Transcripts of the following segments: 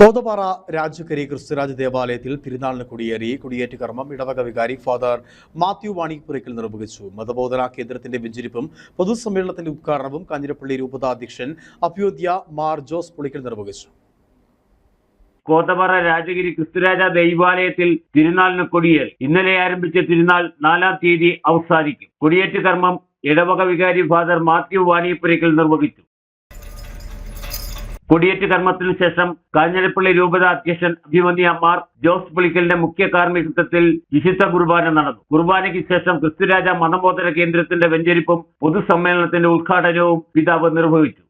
കോതപാറ രാജക്കരി ക്രിസ്തുരാജ് ദേവാലയത്തിൽ തിരുനാളിന് കുടിയേറി കൊടിയേറ്റ് കർമ്മം ഇടവക വികാരി ഫാദർ മാത്യു വാണിപ്പുരയ്ക്കൽ നിർവഹിച്ചു. മതബോധന കേന്ദ്രത്തിന്റെ വെഞ്ചരിപ്പും പൊതുസമ്മേളനത്തിന്റെ ഉദ്ഘാടനവും കാഞ്ഞിരപ്പള്ളി രൂപതാധ്യക്ഷൻ അഭ്യോദ്യ മാർ ജോസ് പുളിക്കൽ നിർവഹിച്ചു. കോതപാറ രാജഗിരി ക്രിസ്തുരാജ ദൈവാലയത്തിൽ തിരുനാളിന് കൊടിയേറി. ഇന്നലെ ആരംഭിച്ച തിരുനാൾ നാലാം തീയതി അവസാനിക്കും. കൊടിയേറ്റ് കർമ്മം ഇടവക വികാരി ഫാദർ മാത്യു വാണിയപ്പുരയ്ക്കൽ നിർവഹിച്ചു. കൊടിയേറ്റ് കർമ്മത്തിനു ശേഷം കാഞ്ഞിരപ്പള്ളി രൂപത അധ്യക്ഷൻ അഭിമന്യ അമ്മാർ ജോസ് പുളിക്കലിന്റെ മുഖ്യ കാർമ്മികത്വത്തിൽ വിശുദ്ധ കുർബാന നടന്നു. കുർബാനയ്ക്ക് ശേഷം ക്രിസ്തുരാജ മതബോധന കേന്ദ്രത്തിന്റെ വെഞ്ചരിപ്പും പൊതുസമ്മേളനത്തിന്റെ ഉദ്ഘാടനവും പിതാവ് നിർവഹിച്ചു.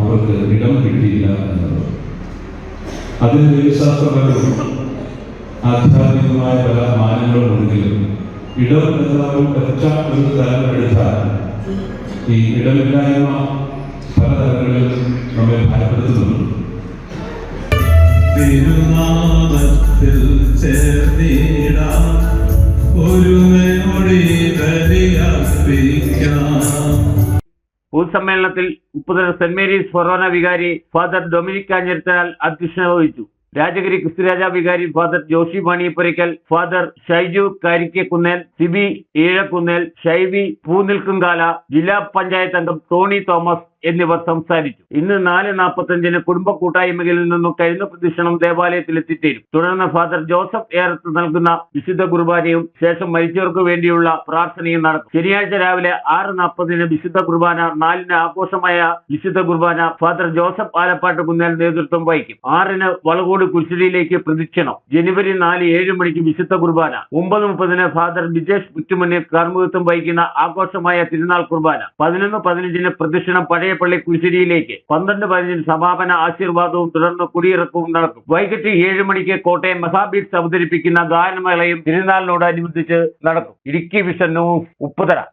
അവർക്ക് ഇടം കിട്ടിയില്ല എന്നത് അതിന് ദൈവശാസ്ത്രപരവും ആധ്യാത്മികമായ പല മാനങ്ങളും ഉണ്ടെങ്കിലും ഇടം എന്ന ഒരു ഒറ്റ ഒരു എടുത്താൽ ഈ ഇടമില്ലായ്മ പല തലങ്ങളിൽ നമ്മെ ഭയപ്പെടുത്തുന്നുണ്ട്. തിരുനാമത്തിൽ ചേർന്നിടാം. ഒരുമയോടെ ബലിയർപ്പിക്കാം പൊതുസമ്മേളനത്തിൽ ഉപ്പുതല സെന്റ് മേരീസ് ഫൊറോന വികാരി ഫാദർ ഡൊമിനിക് കാഞ്ഞിരത്തനാൽ അധ്യക്ഷത വഹിച്ചു. രാജഗിരി ക്രിസ്തുരാജ വികാരി ഫാദർ ജോഷി മണിയപ്പുരയ്ക്കൽ ഫാദർ ഷൈജു കാരിക്കക്കുന്നേൽ സിബി ഈഴക്കുന്നേൽ ഷൈവി പൂനിൽക്കുംകാല ജില്ലാ പഞ്ചായത്ത് അംഗം ടോണി തോമസ് എന്നിവർ സംസാരിച്ചു. ഇന്ന് നാല് നാൽപ്പത്തഞ്ചിന് കുടുംബ കൂട്ടായ്മകളിൽ നിന്നും കഴിഞ്ഞ പ്രദക്ഷിണം ദേവാലയത്തിൽ എത്തിച്ചേരും തുടർന്ന് ഫാദർ ജോസഫ് ഏറത്ത് നൽകുന്ന വിശുദ്ധ കുർബാനയും ശേഷം മരിച്ചവർക്ക് വേണ്ടിയുള്ള പ്രാർത്ഥനയും നടക്കും. ശനിയാഴ്ച രാവിലെ ആറ് നാൽപ്പതിന് വിശുദ്ധ കുർബാന നാലിന് ആഘോഷമായ വിശുദ്ധ കുർബാന ഫാദർ ജോസഫ് ആലപ്പാട്ട് കുന്നേൽ നേതൃത്വം വഹിക്കും. ആറിന് വളകോട് കുരിശിലേക്ക് പ്രദക്ഷിണം ജനുവരി നാല് ഏഴ് മണിക്ക് വിശുദ്ധ കുർബാന. ഒമ്പത് മുപ്പതിന് ഫാദർ ബിജേഷ് പുറ്റുമുന്നിൽ കാർമ്മികത്വം വഹിക്കുന്ന ആഘോഷമായ തിരുനാൾ കുർബാന. പതിനൊന്ന് പതിനഞ്ചിന് പ്രദക്ഷിണം പഴയപ്പള്ളി കുശിലിയിലേക്ക്. പന്ത്രണ്ട് പതിനഞ്ചിന് സമാപന ആശീർവാദവും തുടർന്ന് കുടിയിറക്കവും നടക്കും. വൈകിട്ട് ഏഴ് മണിക്ക് കോട്ടയം മെഹാബീറ്റ്സ് അവതരിപ്പിക്കുന്ന ഗാനമേളയും തിരുനാളിനോടനുബന്ധിച്ച് നടക്കും. ഇടുക്കി വിഷൻ ഉപ്പുതര